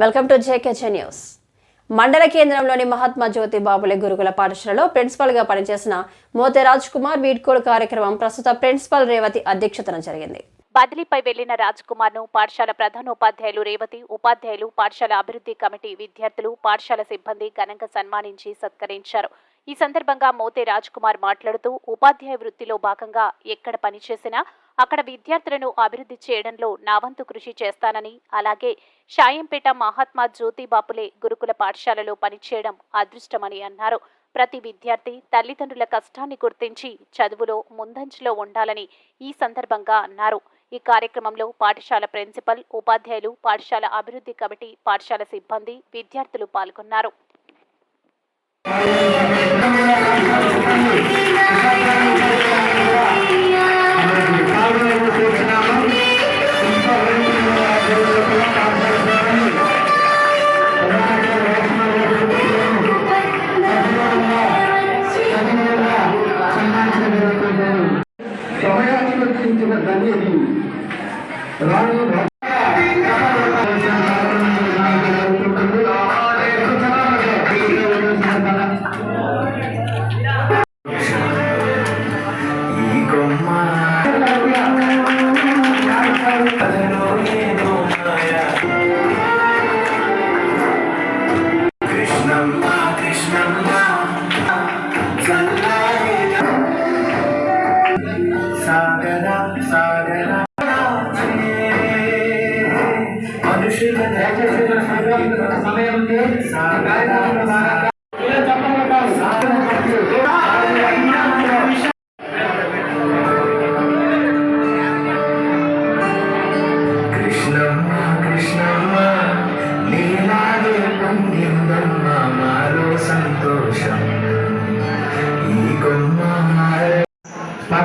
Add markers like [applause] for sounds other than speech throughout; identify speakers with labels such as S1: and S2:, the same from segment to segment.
S1: Welcome to JKJ news. మండల కేంద్రంలోని మహాత్మా జ్యోతి బాబులే గురుకుల పాఠశాలలో ప్రిన్సిపల్గా పనిచేసిన మోతే రాజ్ కుమార్ వీడ్కోలు కార్యక్రమం ప్రస్తుత ప్రిన్సిపల్ రేవతి అధ్యక్షతన జరిగింది.
S2: బదిలీపై వెళ్ళిన రాజ్ కుమార్ను పాఠశాల ప్రధానోపాధ్యాయులు రేవతి ఉపాధ్యాయులు పాఠశాల అభివృద్ధి కమిటీ విద్యార్థులు పాఠశాల సిబ్బంది ఘనంగా సన్మానించి సత్కరించారు. ఈ సందర్భంగా మోతే రాజ్ కుమార్ మాట్లాడుతూ ఉపాధ్యాయ వృత్తిలో భాగంగా ఎక్కడ పనిచేసినా అక్కడ విద్యార్థులను అభివృద్ధి చేయడంలో నా వంతు కృషి చేస్తానని అలాగే షాయంపేట మహాత్మా జ్యోతి బాపులే గురుకుల పాఠశాలలో పనిచేయడం అదృష్టమని అన్నారు. ప్రతి విద్యార్థి తల్లిదండ్రుల కష్టాన్ని గుర్తించి చదువులో ముందంజలో ఉండాలని ఈ సందర్భంగా అన్నారు. ఈ కార్యక్రమంలో పాఠశాల ప్రిన్సిపల్ ఉపాధ్యాయులు పాఠశాల అభివృద్ధి కమిటీ పాఠశాల సిబ్బంది విద్యార్థులు పాల్గొన్నారు.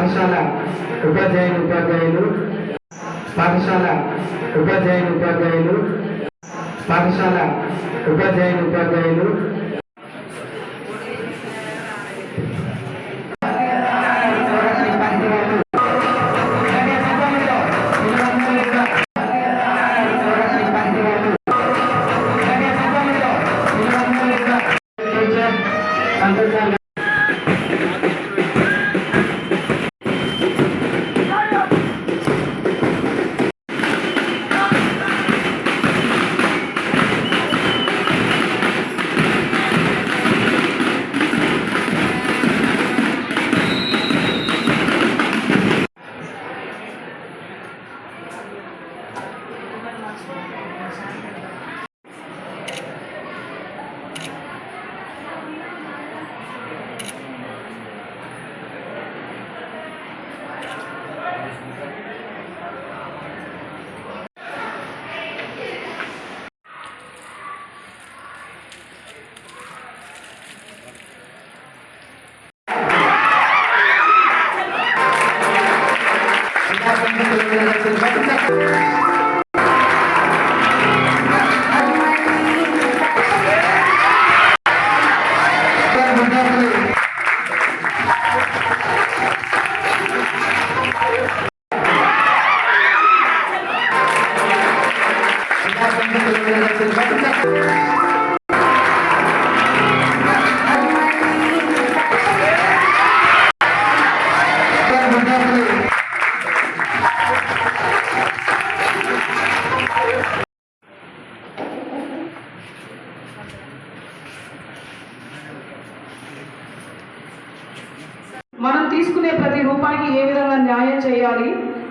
S3: పాఠశాల ఉపాధ్యాయులు ఉపాధ్యాయులు. పాఠశాల ఉపాధ్యాయులు ఉపాధ్యాయులు. పాఠశాల ఉపాధ్యాయులు ఉపాధ్యాయులు.
S4: మనం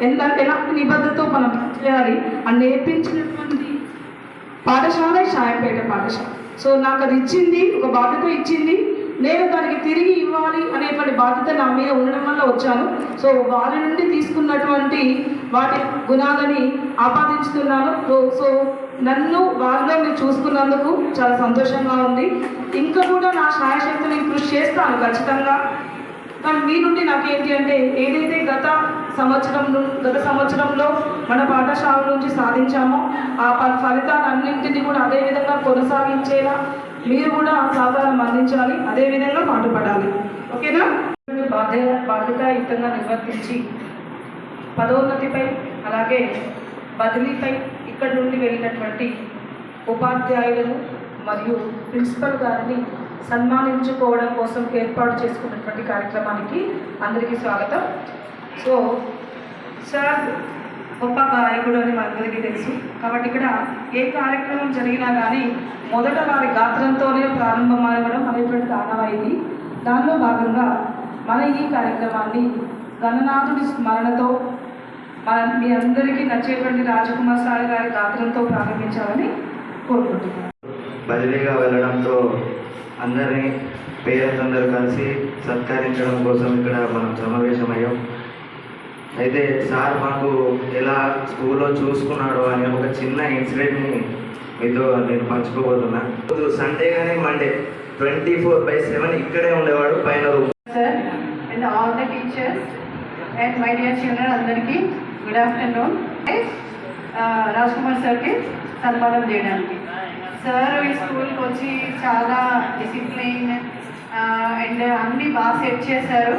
S4: ఎందుకంటే ఎంత ఎలాంటి మనం చేయాలి. అని నేర్పించినటువంటి పాఠశాల షాయంపేట పాఠశాల. సో నాకు అది ఇచ్చింది ఒక బాధ్యత ఇచ్చింది. నేను దానికి తిరిగి ఇవ్వాలి అనేటువంటి బాధ్యత నా మీద ఉండడం వల్ల వచ్చాను. సో వారి నుండి తీసుకున్నటువంటి వాటి గుణాలని ఆపాదించుతున్నాను. సో సో నన్ను వారిలో మీరు చూసుకున్నందుకు చాలా సంతోషంగా ఉంది. ఇంకా కూడా నా సాయశక్తిని కృషి చేస్తాను ఖచ్చితంగా. కానీ మీ నుండి నాకు ఏంటి అంటే ఏదైతే గత సంవత్సరం గత సంవత్సరంలో మన పాఠశాల నుంచి సాధించామో. ఆ ఫలితాలన్నింటినీ కూడా అదే విధంగా కొనసాగించేలా మీరు కూడా సహకారం అందించాలి. అదే విధంగా పాటుపడాలి. ఓకేనా? బాధ్య బాధ్యతాయుతంగా నిర్వర్తించి పదోన్నతిపై అలాగే బదిలీపై ఇక్కడి నుండి వెళ్ళినటువంటి ఉపాధ్యాయులను మరియు ప్రిన్సిపల్ గారిని సన్మానించుకోవడం కోసం ఏర్పాటు చేసుకున్నటువంటి కార్యక్రమానికి అందరికీ స్వాగతం. సో సార్ గొప్ప గాయకుడు అని మనందరికీ తెలుసు. కాబట్టి ఇక్కడ ఏ కార్యక్రమం జరిగినా కానీ మొదట వారి గాత్రంతోనే ప్రారంభమవడం అనేటువంటి ఆనవాయితీ దానిలో భాగంగా మన ఈ కార్యక్రమాన్ని గణనాథుడి స్మరణతో మన మీ అందరికీ నచ్చేటువంటి రాజకుమార్ సార్ గారి గాత్రంతో ప్రారంభించాలని కోరుకుంటున్నాను.
S5: బదిలీగా వెళ్ళడంతో అందరినీ పేరెంట్స్ అందరూ కలిసి సత్కరించడం కోసం ఇక్కడ మనం సమావేశమయ్యాం. అయితే సార్ మాకు ఎలా స్కూల్లో చూసుకున్నాడో అనే ఒక చిన్న ఇన్సిడెంట్ని మీతో నేను పంచుకోబోతున్నా. ఇప్పుడు సండే కానీ Monday twenty four by seven ఇక్కడే ఉండేవాడు పైన room.
S6: Sir and all the teachers and my dear children అందరికీ గుడ్ ఆఫ్టర్నూన్ రాజ్ కుమార్ సార్కి సన్మానం చేయడానికి. సార్ ఈ స్కూల్కి వచ్చి చాలా డిసిప్లిన్ అండ్ అన్నీ బాగా సెట్ చేశారు.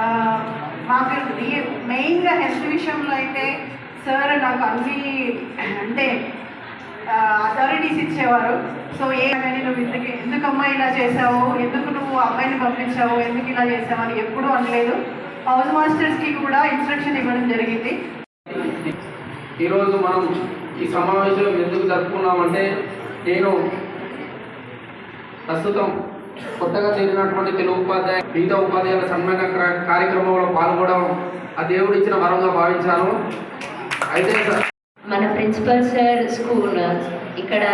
S6: Uh, మాకు మెయిన్గా హెల్త్ విషయంలో అయితే సార్ నాకు అన్ని అంటే అథారిటీస్ ఇచ్చేవారు. సో ఏ కానీ నువ్వు ఎందుకు ఎందుకమ్మా ఇలా చేసావు? ఎందుకు నువ్వు అమ్మాయిని పంపించావు? ఎందుకు ఇలా చేసావు? అని ఎప్పుడూ అనలేదు. హౌస్ మాస్టర్స్కి కూడా ఇన్స్ట్రక్షన్ ఇవ్వడం జరిగింది.
S3: ఈరోజు మనం ఈ సమావేశం ఎందుకు జరుపుకున్నామంటే నేను ప్రస్తుతం కొత్తగా చేరినటువంటి తెలుగు ఉపాధ్యాయ మిగతా ఉపాధ్యాయుల సన్మాన కార్యక్రమంలో పాల్గొనడం ఆ దేవుడు ఇచ్చిన వరంగా భావించాను. అయితే
S7: మన ప్రిన్సిపల్ సార్ స్కూల్ ఇక్కడ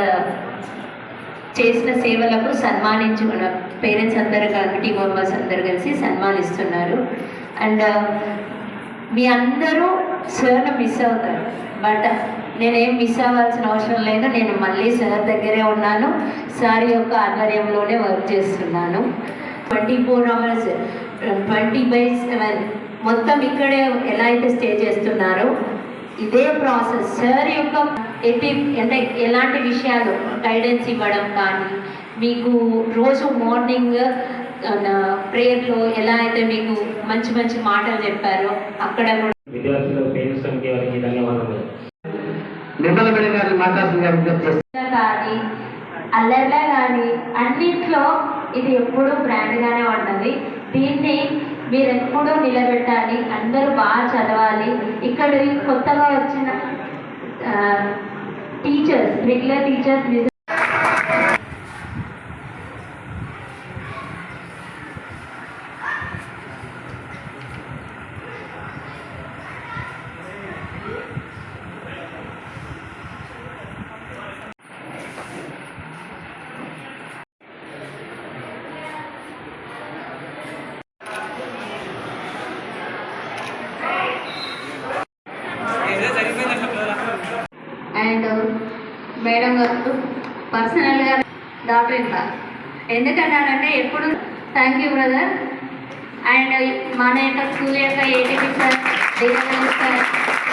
S7: చేసిన సేవలకు సన్మానించుకున్న పేరెంట్స్ అందరు కమిటీ మెంబర్స్ అందరు కలిసి సన్మానిస్తున్నారు. అండ్ మీ అందరూ సార్ను మిస్ అవుతారు. బట్ నేనేం మిస్ అవ్వాల్సిన అవసరం లేదు. నేను మళ్ళీ సార్ దగ్గరే ఉన్నాను. సార్ యొక్క ఆధ్వర్యంలోనే వర్క్ చేస్తున్నాను. Twenty four hours twenty by seven మొత్తం ఇక్కడే ఎలా అయితే స్టే చేస్తున్నారో ఇదే ప్రాసెస్ సార్ యొక్క ఎట్టి అంటే ఎలాంటి విషయాలు గైడెన్స్ ఇవ్వడం కానీ మీకు రోజు మార్నింగ్ ప్రేయర్లో uh, ఎలా అయితే మీకు మంచి మంచి మాటలు చెప్పారో అక్కడ కూడా
S8: విద్యార్థులకు పేరెంట్స్ కమిటీ వారికి ధన్యవాదాలు
S3: నిమ్మలబడి
S7: కానీ అల్లర్లే కానీ అన్నిట్లో ఇది ఎప్పుడూ బ్రాండ్గానే ఉంటుంది. దీన్ని మీరు ఎప్పుడూ నిలబెట్టాలి అందరూ బాగా చదవాలి. ఇక్కడ కొత్తగా వచ్చిన teachers regular teachers and madam గారు డాక్టర్ ఇన్ క్లాస్ ఎందుకన్నానంటే ఎప్పుడు థ్యాంక్ యూ బ్రదర్. అండ్ మన యొక్క స్కూల్ యొక్క ATP sir DML sir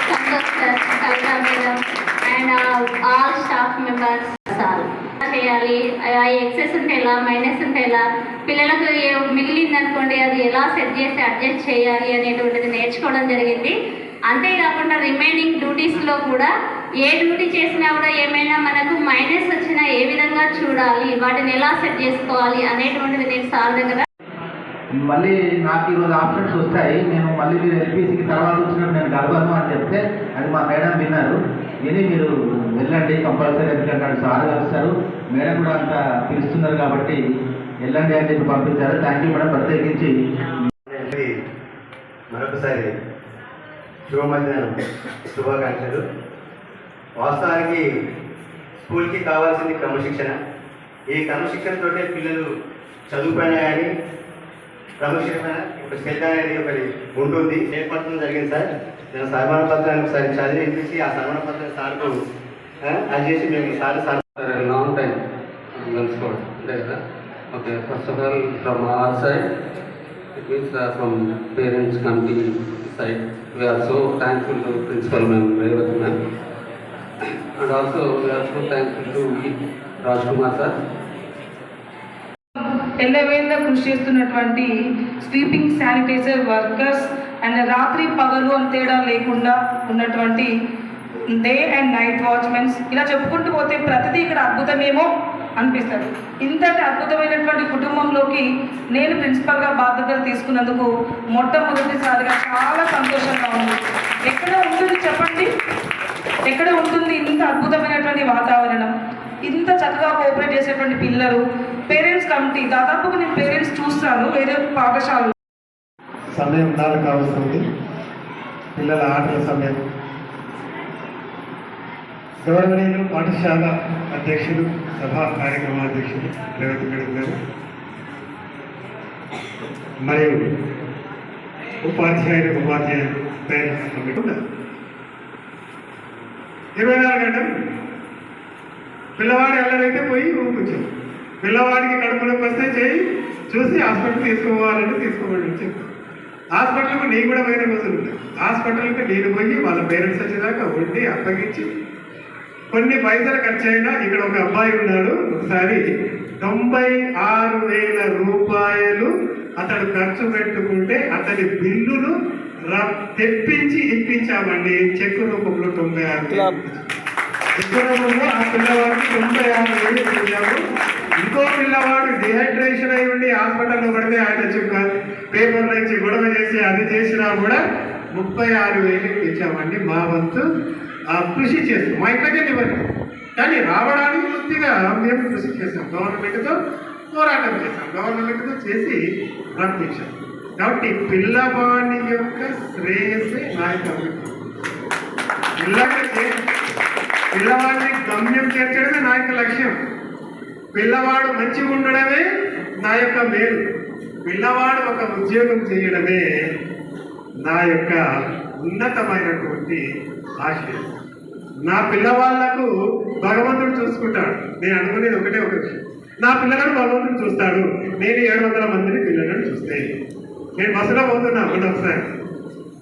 S7: Santosh sir Kavitha madam and all staff members sir. చేయాలి? ఆ ఎక్సెస్ ఉంటే ఎలా? మైనస్ ఉంటే ఎలా? పిల్లలకు ఏ- మిగిలిందనుకోండి అది ఎలా సెట్ చేసి అడ్జస్ట్ చేయాలి అనేటువంటిది నేర్చుకోవడం జరిగింది. అంతేకాకుండా రిమైనింగ్ డ్యూటీస్లో కూడా ఏ డ్యూటీ చేసినా కూడా ఏమైనా మనకు మైనస్ వచ్చిన విధంగా చూడాలి వాటిని ఎలా సెట్ చేసుకోవాలి అనేటువంటిది నేను సార్ దగ్గర
S9: మళ్ళీ నాకు ఈరోజు ఆప్షన్స్ వస్తాయి. నేను మళ్ళీ మీరు ఎల్పిసికి తర్వాత వచ్చినప్పుడు నేను గడవను అని చెప్తే అది మా మేడం విన్నారు. విని మీరు వెళ్ళండి కంపల్సరీ ఎందుకంటే సార్ కలుస్తారు. మేడం కూడా అంత పిలుస్తున్నారు కాబట్టి వెళ్ళండి అని చెప్పి పంపించారు. థ్యాంక్ యూ మేడం ప్రత్యేకించి
S10: మరొకసారి శుభ మధ్యాహ్నం శుభాకాంక్షలు. వాస్తవానికి స్కూల్కి కావాల్సింది క్రమశిక్షణ. ఈ క్రమశిక్షణతోటే పిల్లలు చదువుపైన కానీ క్రమశిక్షణ ఒక శ్రద్ధ అనేది ఒకటి ఉంటుంది. ఏర్పడటం జరిగింది సార్. నేను సన్మాన పత్రాన్ని ఒకసారి చదివి వినిపించి ఆ సన్మాన పత్రం సార్కు అది చేసి మేము సార్ సార్
S3: లాంగ్ టైం కలుసుకోవడం అంతే కదా? Okay first of all from our side it means from parents committee side we are so thankful to principal ma'am Revathi ma'am and also we are to Raj Kumar sir
S4: ఎల్లవేళ్ళ కృషి చేస్తున్నటువంటి sweeping sanitiser workers and రాత్రి పగలు అని తేడా లేకుండా ఉన్నటువంటి day and night watchmens ఇలా చెప్పుకుంటూ పోతే ప్రతిదీ ఇక్కడ అద్భుతమేమో అనిపిస్తుంది. ఇంతటి అద్భుతమైనటువంటి కుటుంబంలోకి నేను ప్రిన్సిపల్గా బాధ్యతలు తీసుకున్నందుకు మొట్టమొదటిసారిగా చాలా సంతోషంగా ఉంది. ఎక్కడ ఉంటుంది చెప్పండి? ఎక్కడ ఉంటుంది ఇంత అద్భుతమైనటువంటి వాతావరణం? ఇంత చక్కగా కోఆపరేట్ చేసేటువంటి పిల్లలు? పేరెంట్స్ కమిటీ దాదాపుగా నేను పేరెంట్స్ చూస్తాను వేరే పాఠశాలలో.
S11: సమయం నాలుగు కావస్తుంది పిల్లల ఆటల సమయం. గౌరవనీయులు పాఠశాల అధ్యక్షులు సభా కార్యక్రమాధ్యక్షులు రేవంత్ రెడ్డి గారు. మరియు ఉపాధ్యాయులు ఉపాధ్యాయులు పేరెంట్స్ కమిటీ ఇరవై నాలుగు గంటలు. పిల్లవాడు ఎల్లరైతే పోయి కూర్చోం పిల్లవాడికి కడుపు నొప్పి వస్తే చేయి చూసి హాస్పిటల్ తీసుకోవాలని తీసుకోమని చెప్తాను హాస్పిటల్కి నేను కూడా పోయిన రోజులు ఉన్నాయి హాస్పిటల్కి నేను పోయి వాళ్ళ పేరెంట్స్ వచ్చేదాకా ఉండి అప్పగించి కొన్ని పైసలు ఖర్చు అయినా ఇక్కడ ఒక అబ్బాయి ఉన్నాడు. ఒకసారి తొంభై ఆరు వేల రూపాయలు అతడు ఖర్చు పెట్టుకుంటే అతని బిల్లులు తెప్పించి ఇప్పించామండి. చెక్ రూపంలో తొంభై ఆరు. చెక్ రూపంలో ఆ పిల్లవాడికి తొంభై ఆరు వేలు ఇప్పించాము. ఇంకో పిల్లవాడు డిహైడ్రేషన్ అయి ఉండి హాస్పిటల్లో పడితే ఆయన చుక్క పేపర్ నుంచి గొడవ చేసి అది చేసినా కూడా ముప్పై ఆరు వేలు ఇప్పించామండి మా వంతు. ఆ కృషి చేస్తాం. మా ఇంట్లోకే ఇవ్వండి కానీ రావడానికి పూర్తిగా మేము కృషి చేస్తాం. గవర్నమెంట్తో పోరాటం చేస్తాం. గవర్నమెంట్తో చేసి రప్పించాం. కాబట్టి పిల్లవాడి యొక్క శ్రేయస్సే నా పిల్లవాడికి పిల్లవాడిని గమ్యం చేర్చడమే నా యొక్క లక్ష్యం. పిల్లవాడు మంచిగా ఉండడమే నా యొక్క మేలు. పిల్లవాడు ఒక ఉద్యోగం చేయడమే నా యొక్క ఉన్నతమైనటువంటి ఆశయం. నా పిల్లవాళ్ళకు భగవంతుడు చూసుకుంటాడు. నేను అనుకునేది ఒకటే ఒక విషయం. నా పిల్లలను భగవంతుడు చూస్తాడు. నేను ఏడు వందల మందిని పిల్లలను చూస్తే నేను బస్సులో పోతున్నా మొన్న ఒకసారి.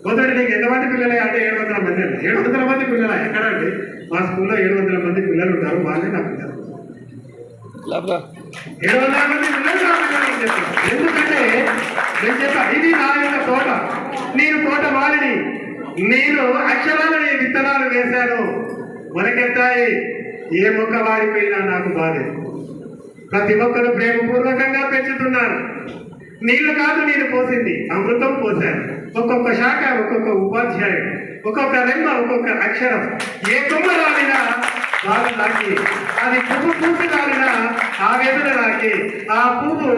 S11: పోతుంటే నీకు ఎంతమంది పిల్లలే అంటే ఏడు వందల మంది అండి ఏడు వందల మంది పిల్లల? ఎక్కడ అండి? మా స్కూల్లో ఏడు వందల మంది పిల్లలు ఉంటారు వాళ్ళే నా పిల్లలు ఏడు వందల మంది పిల్లలు చెప్పాను. ఎందుకంటే నేను చెప్పా ఇది నా యొక్క తోట. నేను తోట వాలిని నేను అక్షరాలని విత్తనాలు వేశాను. మొలకెత్తాయి ఏ మొక్క వాడిపోయినా నాకు బాధే. ప్రతి ఒక్కరు ప్రేమపూర్వకంగా పెంచుతున్నారు. నీళ్ళు కాదు నేను పోసింది. అమృతం పోశాను ఒక్కొక్క శాఖ ఒక్కొక్క ఉపాధ్యాయుడు ఒక్కొక్క రెమ్మ ఒక్కొక్క అక్షరం. ఏ కొమ్మ రాలినా బాధ నాకి అది పువ్వు పూసి ఆ ఆవేదన నాకి ఆ పువ్వు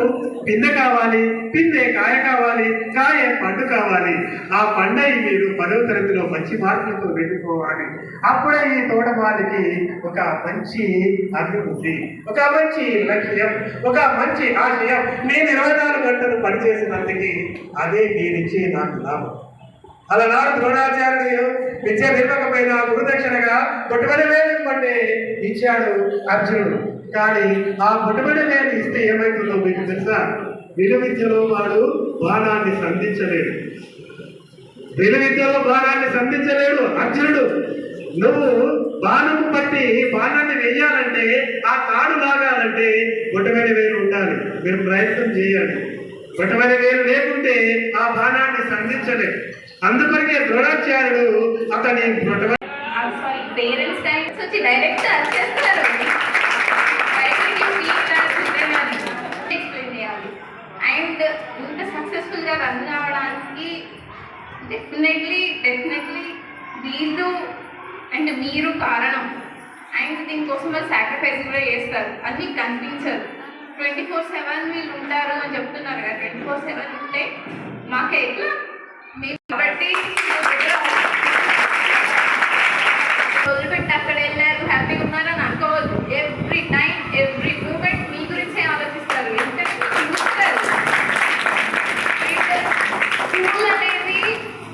S11: పిన్న కావాలి పిన్నే కాయ కావాలి కాయ పండు కావాలి. ఆ పండై మీరు పదవ తరగతిలో మంచి మార్కులతో వెళ్ళిపోవాలి. అప్పుడే ఈ తోటమాలికి ఒక మంచి అభివృద్ధి ఒక మంచి లక్ష్యం ఒక మంచి ఆశయం. నేను ఇరవై నాలుగు గంటలు పనిచేసినందుకు అదే మీరిచ్చే నాకు లాభం. అలనాడు ద్రోణాచార్యుడు విద్య నిర్వకపోయిన గురుదక్షిణగా పుట్టుబడి వేలు ఇవ్వండి ఇచ్చాడు అర్జునుడు. కానీ ఆ పుట్టుబడి వేలు ఇస్తే ఏమైతుందో మీకు తెలుసా? విలు విద్యలో వాడు బాణాన్ని సంధించలేడు. విలు విద్యలో బాణాన్ని సంధించలేడు అర్జునుడు. నువ్వు బాణము పట్టి బాణాన్ని వెయ్యాలంటే ఆ తాడు లాగాలంటే గుడ్డమైన వేలు ఉండాలి. మీరు ప్రయత్నం చేయాలి. పుట్టుబడి వేలు లేకుంటే ఆ బాణాన్ని సంధించలేడు అందుకొరకే ద్రోణాచార్యుడు అతని పుట్టుబడి
S12: సారీ పేరెంట్స్ టైమ్స్ వచ్చి డైరెక్ట్ వచ్చేస్తున్నారు ఎక్స్ప్లెయిన్ చేయాలి. అండ్ ఇంత సక్సెస్ఫుల్గా రన్ కావడానికి డెఫినెట్లీ డెఫినెట్లీ వీళ్ళు అండ్ మీరు కారణం. అండ్ దీనికోసం వాళ్ళు సాక్రిఫైస్ కూడా చేస్తారు. అది మీకు కనిపించదు. ట్వంటీ ఫోర్ సెవెన్ వీళ్ళు ఉంటారు అని చెప్తున్నారు కదా. ట్వంటీ ఫోర్ సెవెన్ ఉంటే మాకు ఎట్లా? మేము కాబట్టి వదిలిపెట్టి అక్కడ వెళ్ళారు హ్యాపీగా ఉన్నారని అనుకోవద్దు. ఎవ్రీ టైం ఎవ్రీ మూమెంట్ మీ గురించే ఆలోచిస్తారు. ఎందుకంటే చూస్తారు? స్కూల్ అనేది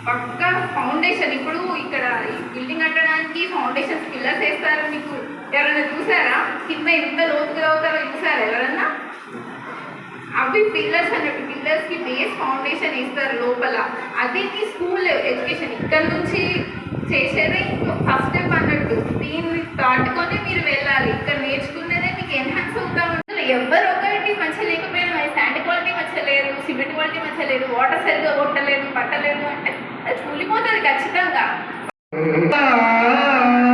S12: పక్కా ఫౌండేషన్ ఇప్పుడు ఇక్కడ బిల్డింగ్ కట్టడానికి ఫౌండేషన్ పిల్లర్స్ వేస్తారు మీకు. ఎవరైనా చూసారా? కింద ఎంత లోతుగా అవుతారో చూసారా ఎవరన్నా? అవి పిల్లర్స్ అన్నట్టు పిల్లర్స్కి బేస్ ఫౌండేషన్ ఇస్తారు లోపల. అదే ఈ స్కూల్ ఎడ్యుకేషన్. ఇక్కడ నుంచి చేసేదే ఫస్ట్ స్టెప్ అన్నట్టు. దీన్ని దాటుకొని మీరు వెళ్ళాలి. ఇక్కడ నేర్చుకున్నదే మీకు ఎన్హాన్స్ అవుతా ఉంటుంది ఎవరు ఒకటి మంచిగా లేకపోయినా శాండ్ క్వాలిటీ మంచిగా లేదు సిమెంట్ క్వాలిటీ మంచిగా లేదు వాటర్ సరిగ్గా కొట్టలేదు పట్టలేదు అంటే అది కూలిపోతుంది ఖచ్చితంగా.
S11: [laughs]